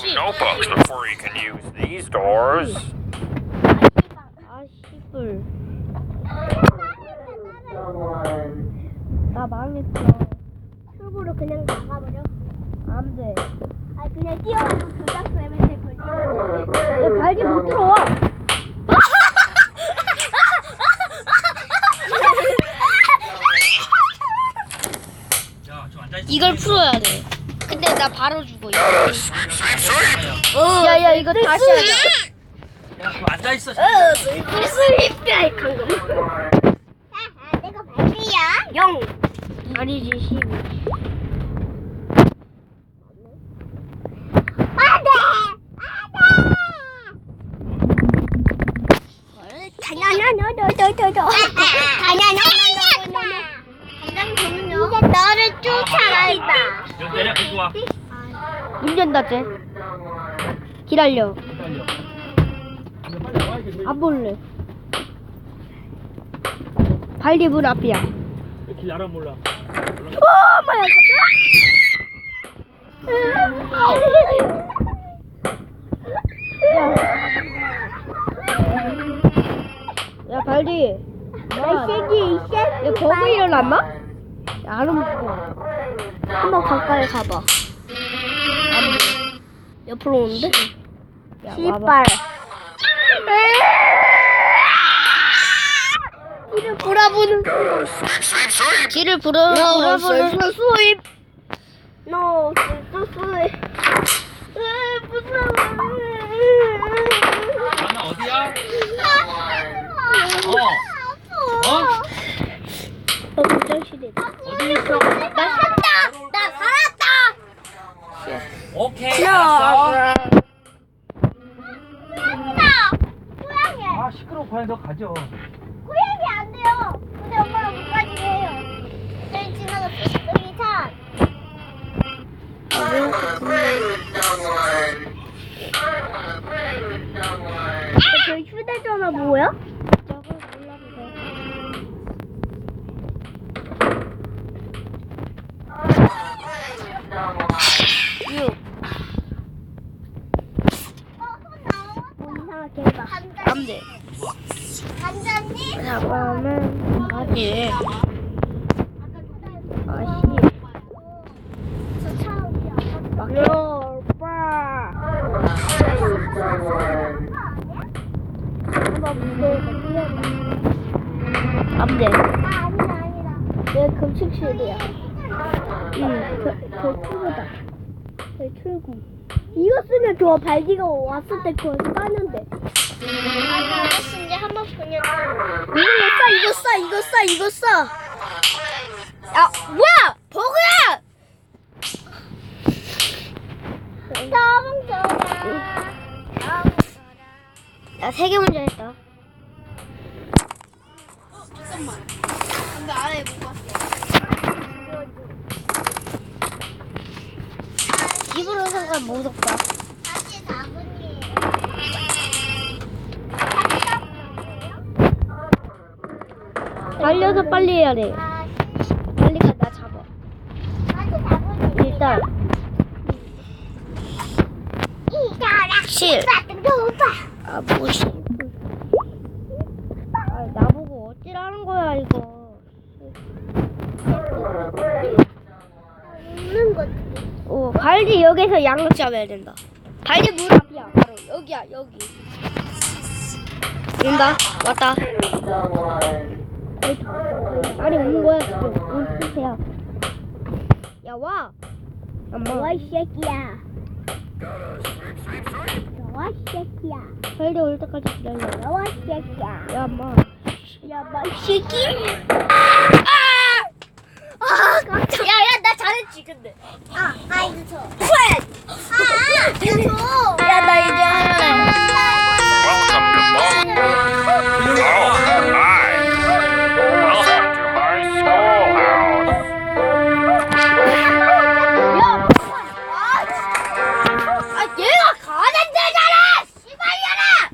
two notebooks before you can use these doors. 아 씨불. 나 망했어. 튜브로 그냥 나가버려. 안 돼. 아 그냥 뛰어가서 교장 쌤한테 걸리는 내 발기 못 들어와. 야좀 앉아 있어. 이걸 풀어야 돼. 근데 나 바로 죽어. 어, 야야 이거 다시 하자. 야좀 앉아 있어. 스윗별 강금. 내가 발리야. 영. 아니지 12. 안돼. 안돼. 다냐냐냐냐냐냐. 다냐냐냐냐냐. 이제 너를 쫓아간다. 여기 내려 데리고 와. 문 연다 쟤. 기다려. 안 볼래. 발리 문 앞이야. 길 알아 몰라. 오 마이 갓. 야 발리. 날쌔기 야 버그 일어났나? 움직여. 한번 가까이 가봐. 옆으로 오는데? 야, 와봐. 씨발. 길을 불어보는. 길을 불어 불어보는 수입. 노, 수입. 무서워. 나는 어디야? 어. 어? 어, 부장실에 나 산다. 나 살았다. 오케이. 알았어. 산다. 고양이. 아 시끄러워 과연 너 가져. 고양이 안 돼요. 근데 엄마가 못 가지게 해요. 저희 지나갔어. 여기 차. 저 휴대전화 뭐야? 뭐 이상하게 해봐. 안돼 간장님? 잠깐만 아니 아씨 저 처음이야. 막요 오빠 안돼 아, 아니다, 아니다. 내 급식실이야 저 출구다. 저희 출구. 이거 쓰면 저 발디가 왔을 때 그거 쌌는데. 이거 싸 이거 싸 이거 싸 야, 뭐야! 버그야! 너무 좋아. 야, 세개 문제 했다. 근데 안에 뭐가 입으로 상관 못 없다. 달려서 빨리 해야 돼. 빨리 가, 나 잡아. 일단. 실. 아, 뭐시. 아, 나보고 어찌라는 거야, 이거. 웃는 거지. 오, 발디 여기서 양력 잡아야 된다. 발디 문 앞이야, 바로. 여기야, 여기. 온다, 왔다. 아니, 온 거야, 지금. 온 상태야. 야, 와. 엄마. 너와 이 새끼야. 이 새끼야. 발디 올 때까지 기다려. 이 새끼야. 야, 엄마. 야, 뭐, 이 새끼? 아! 아, 깜짝. 야, 야, 나 잘했지, 근데. 아, 아이, 저.